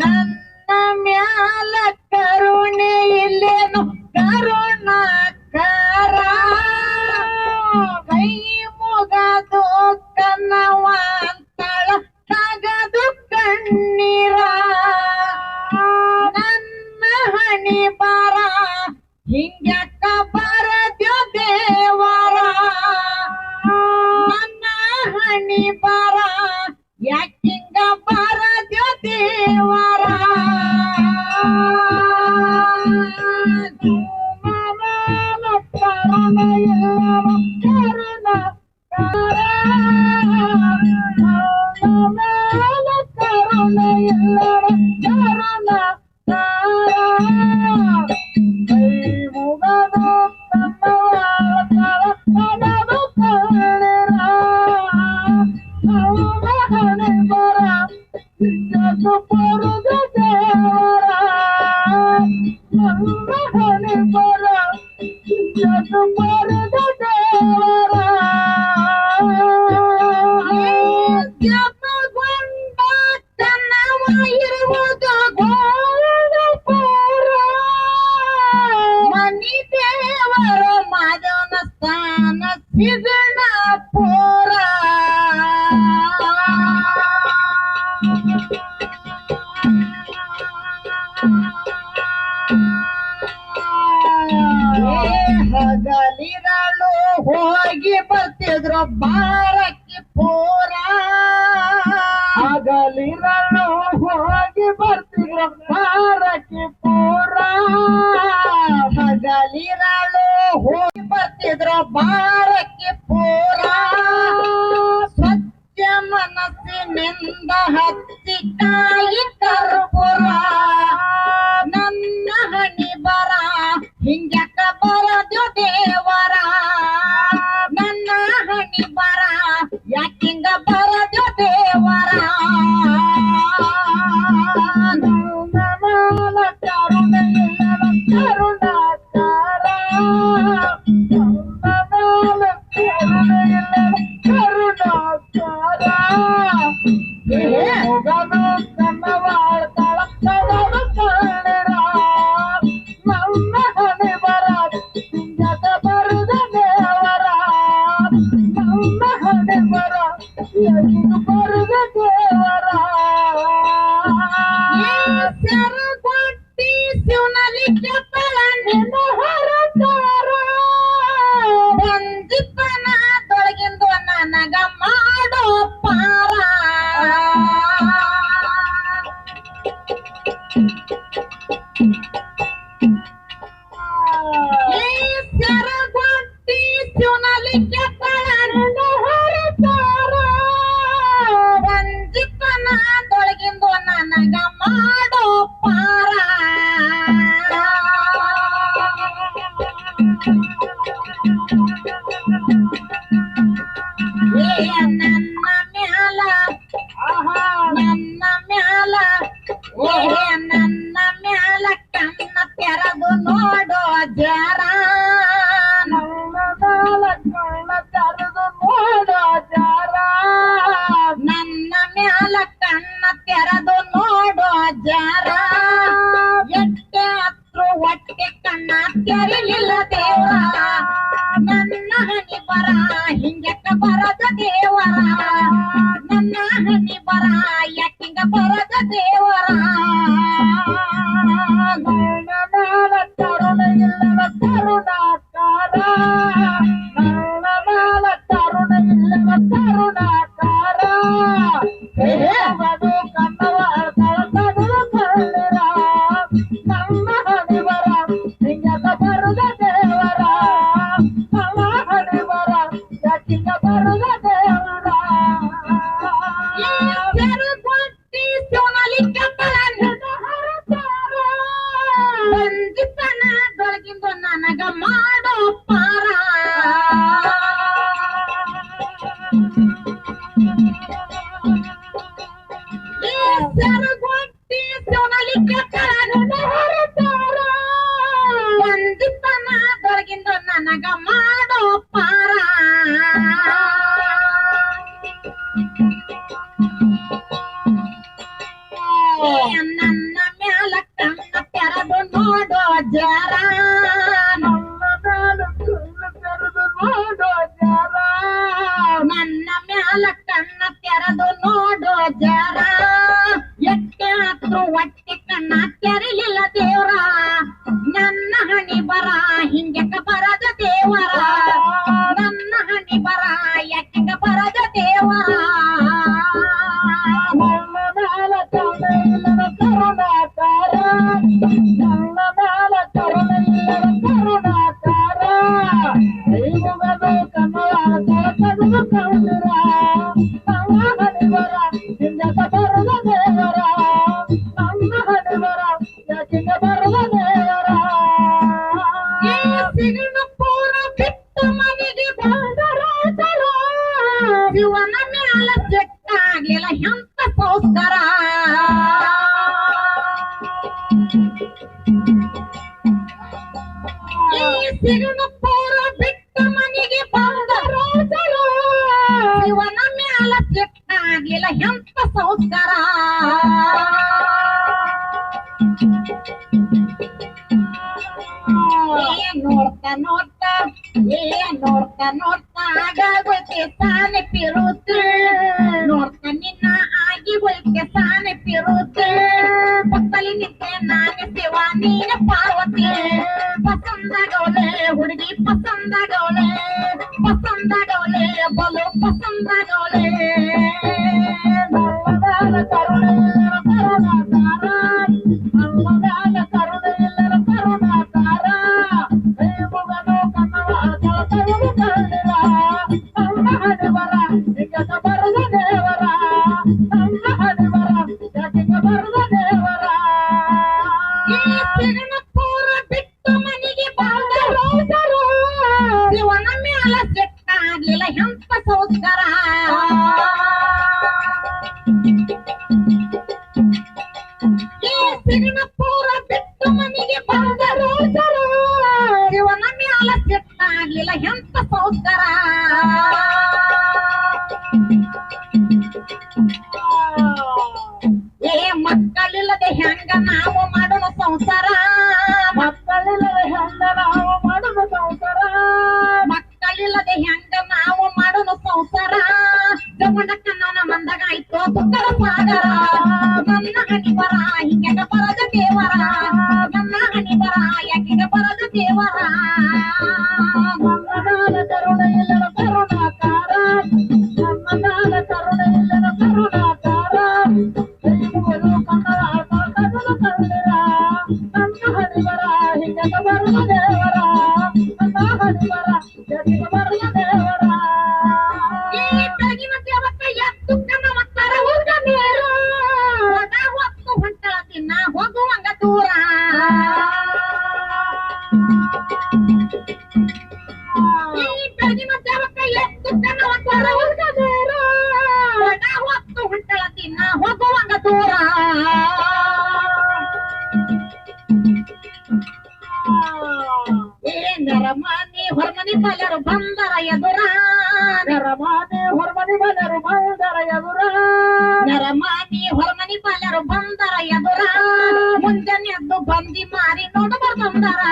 ನನ್ನ ಮ್ಯಾಲ ಕರುಣೆ ಇಲ್ಲೇನು? ಕರುಣಾಕಾರ. ಕೈ ಮುಗದು ಕನವಂತಳ ತಗದು ಕಣ್ಣೀರ ನನ್ನ ಹಣಿ ಬಾರ ಹಿಂಗಕ್ಕ ಬರದ್ಯೋ ದೇವಾರ. ನನ್ನ ಹಣಿ ಬಾರ ಯಾಕಿಂಗ ಬಾರ ದೇವಾರ? bye. ಏ ನನ್ನ ಮ್ಯಾಲ ನನ್ನ ಮ್ಯಾಲ ನನ್ನ ಮ್ಯಾಲ ಕಣ್ಣ ತೆರೆದು ನೋಡೋ ಜಾರ ನನ್ನ ಮ್ಯಾಲ ಕಣ್ಣ ತೆರೆದು ನೋಡೋ ಜಾರ ನನ್ನ ಮ್ಯಾಲ ಕಣ್ಣ ತೆರೆದು ನೋಡೋ ಜಾರ ಎಟ್ಟೆ ಹತ್ರ ಒಟ್ಟೆ ಕಣ್ಣ ತೆರಲಿಲ್ಲದೆ ಜ್ಞಾನದ ಜಟ್ಟಾಗ್ಲಿಲ್ಲ ಎಂತ ಕೋಸ್ಕರ ನೋಡ್ತಾ ನೋಡ್ತಾ ಆಗಾಗೋಕೆ ತಾನೆ ಪಿರುತ್ ನೋಡ್ತಾ ನಿನ್ನ ಆಗಿ ಹೋಯ್ಕೆ ತಾನೆ ಪಿರುತ್ ಪಕ್ಕದಲ್ಲಿ ನಿಂತೆ ನಾನೇ ಶಿವ ನೀನೆ ಪಾರ್ವತಿ ಪಸಂದಗವಲೆ ಹುಡುಗಿ ಪಸಂದಗವಲೆ ಪಸಂದಗವಲೆ ಬಲು ಪಸಂದಗವಲೆ ಸಿಗಣಪೂರ ಬಿಟ್ಟು ಮನೆಗೆ ಎಂತ ಏ ಮಕ್ಕಳಿಲ್ಲದೆ ಹೆಂಗ ನಾವು ಮಾಡುವ ಸಂಸಾರ? ಮಕ್ಕಳಿಲ್ಲದೆ ಹೆಂಗ ನಾವು ಸಂಸಾರ? ಮಕ್ಕಳಿಲ್ಲದೆ ಹೆಂಗ ನಾಯ್ತು ದುಃಖದ ಸಾಗರ ನನ್ನ ಹಣಿಬರ ಹಿಂಗದ ಪರದ ದೇವರ ನನ್ನ ಹಣಿಬರ ಯಗಿದ ಪರದ ದೇವರ ನಮ್ಮದಾದ ಕರುಣ ಎಲ್ಲರ ಕರುಣಾಕಾರ ನಮ್ಮದಾದ ಕರುಣ ಎಲ್ಲರ ಕರುಣಾಕಾರ ಎಂಬುದು ಕಮಲ ಕರುಣ ಕರುಣಿರ ನನ್ನ ಹಣಿಬರ ಹಿಂಗದ ಪರದ ದೇವರ ನರಮಾನಿ ಹೊರಮನಿ ಬಲರು ಬಂದರ ಎದುರ ನರಮಾನಿ ಹೊರಮನಿ ಬಲರು ಬಂದರ ಎದುರ ನರಮಾನಿ ಹೊರಮನಿ ಬಲರು ಬಂದರ ಎದುರ ಮುಂಜಾನೆ ಎದ್ದು ಬಂದಿ ಮಾರಿ ನೋಡು ಬರ್ದಂದರ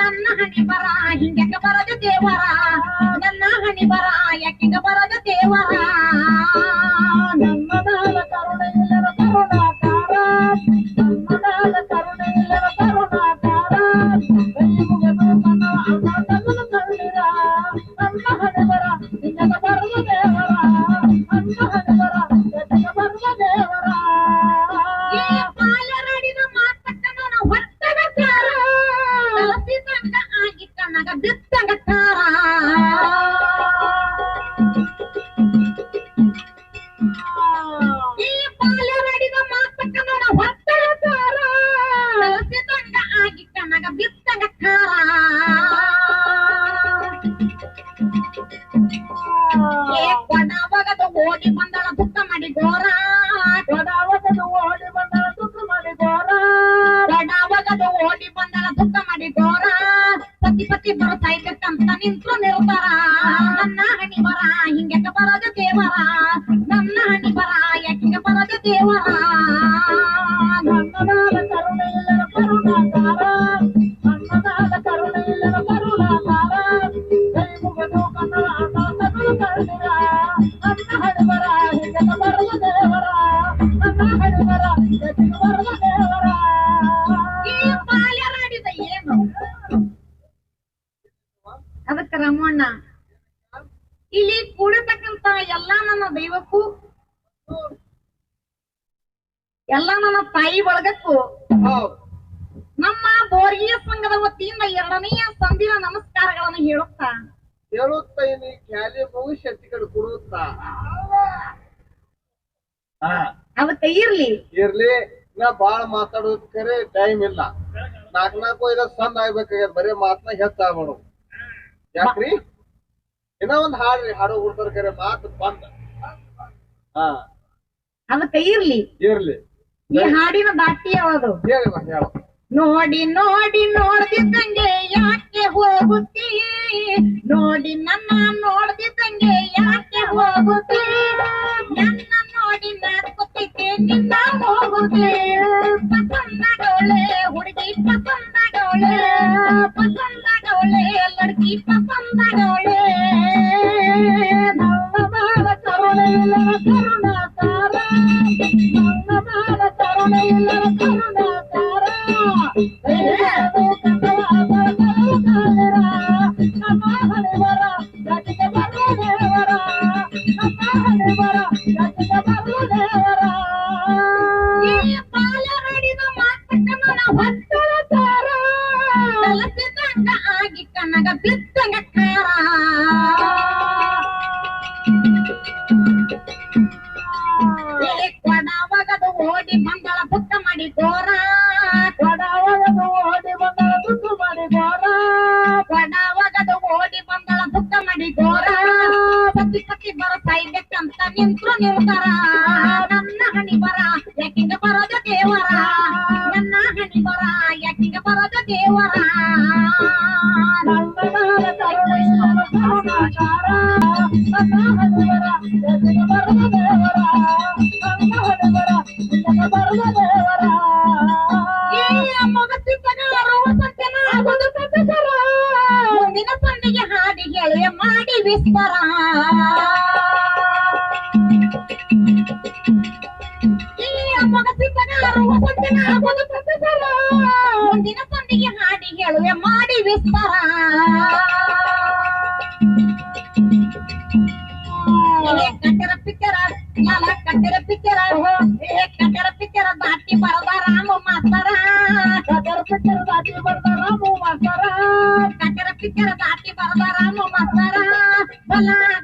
ನನ್ನ ಹಣಿ ಬರ ಹಿಂಗೆ ಬರದ ದೇವರ ನನ್ನ ಹಣಿ ಬರ ಯಾಕೆ ಬರದ ದೇವರ just ಅನ್ನ ಈ ಏನು ರಮಣ್ಣ, ಇಲ್ಲಿ ಕೂಡತಕ್ಕಂತ ಎಲ್ಲಾ ನನ್ನ ದೈವಕ್ಕೂ, ಎಲ್ಲಾ ನನ್ನ ತಾಯಿ ಬಳಗಕ್ಕೂ, ನಮ್ಮ ಬೋರ್ಗೀಯ ಸಂಘದ ವತಿಯಿಂದ ಎರಡನೆಯ ಸಂದಿನ ನಮಸ್ಕಾರಗಳನ್ನು ಹೇಳುತ್ತಾ ಹೇಳುತ್ತಾ ಇನ್ನು ಖ್ಯಾಲಿ ಭವಿಷ್ಯ ಕಡೆ ಕೊಡುತ್ತಾ ಇರ್ಲಿ. ಇರ್ಲಿ ನಾ ಬಾಳ ಮಾತಾಡೋದ್ ಕರೆ ಟೈಮ್ ಇಲ್ಲ. ನಾಕ್ ನಾಲ್ಕು ಐದ ಸಣ್ಣ ಆಗ್ಬೇಕಾಗ್ಯದ ಬರೀ ಮಾತ್ನ ಹೆಚ್ ಯಾಕ್ರಿ? ಇನ್ನ ಒಂದ್ ಹಾಡ್ರಿ ಹಾಡು ಹುಡ್ತಾರ ಕರೆ ಮಾತು ಬಂದ. ಹಾ. ಇರ್ಲಿ. ಇರ್ಲಿ. ಈ ಹಾಡಿನ ಬಾಟಿ ಯಾವುದು? ಹೇಳಿ ಹೇಳ. ನೋಡಿ ನೋಡಿ ನೋಡ್ದಿದ್ದಂಗೆ ಯಾಕೆ ಹೋಗುತ್ತಿ ನೋಡಿ ನನ್ನ ನೋಡ್ದಿದ್ದಂಗೆ ಯಾಕೆ ಹೋಗುತ್ತೆ ನನ್ನ ನೋಡಿ ನಡ್ಕೊತಿದ್ದೆ ನಿನ್ನ ಹೋಗುತ್ತಿ ಪಸಂದಡೋಳೆ ಹುಡುಗಿ ಪಸಂದಡೋಳೆ ಪಸಂದಡೋಳೆ ಲಡ್ಕಿ ಪಸಂದಡೋಳೆ ನನ್ನ ಬಾಳ ಕರುಣೆ. ಇಲ್ಲ ಓಡಿ ಬಂದಳ ಬುಕ್ಕ ಮಾಡಿ ಗೋರ ಕೊಡವಗದು ಓಡಿ ಬಂದಳ ದುಡ್ಡು ಮಾಡಿ ಗೋರ ಕೊಡವಗದು ಓಡಿ ಬಂದಳ ಬುಕ್ಕ ಮಾಡಿ ಗೋರ ಪತಿ ಪತಿ ಬರ ಸಾಯ್ಬೇಕಂತ ನಿಂತ್ರು ನಿಲ್ತಾರ ನನ್ನ ಹಣಿ ಬರ ಯಾಕಿಂಗ ಬರೋದ ದೇವರ ನನ್ನ ಹಣಿ ಬರ ಯಾಕಿಂಗ ಬರೋದ ದೇವರ ಮಾಡಿ ವಿಸ್ತಾರ ಈ ಮೊಗಸಿದ್ದಗಾರು ವಸಂತನ ಆಗೋದು ಸತ್ತಸರ. ಮುಂದಿನ ಸಂದಿಗೆ ಹಾಡಿ ಹೇಳುವೆ ಮಾಡಿ ವಿಸ್ತಾರ ಏ ಕಟ್ಟರ ಪಿಕ್ಕರ ಲಾಲ ಕಟ್ಟರ ಪಿಕ್ಕರ ಏ ಕಟ್ಟರ ಪಿಕ್ಕರ ದಾಟಿ ಬರದ ರಾಮ ಮಾಸ್ತರ ಕಟರ್ ಪಿಕ್ಕರ್ ದಾಟಿ ಬರ್ದ ರಾಮು ಮಾಸ್ತರ ಕಟ್ಟರ ಪಿಕ್ಕರ ದಾಟಿ ಬರದ ರಾಮ ಮಾಸ್ತರ palavra,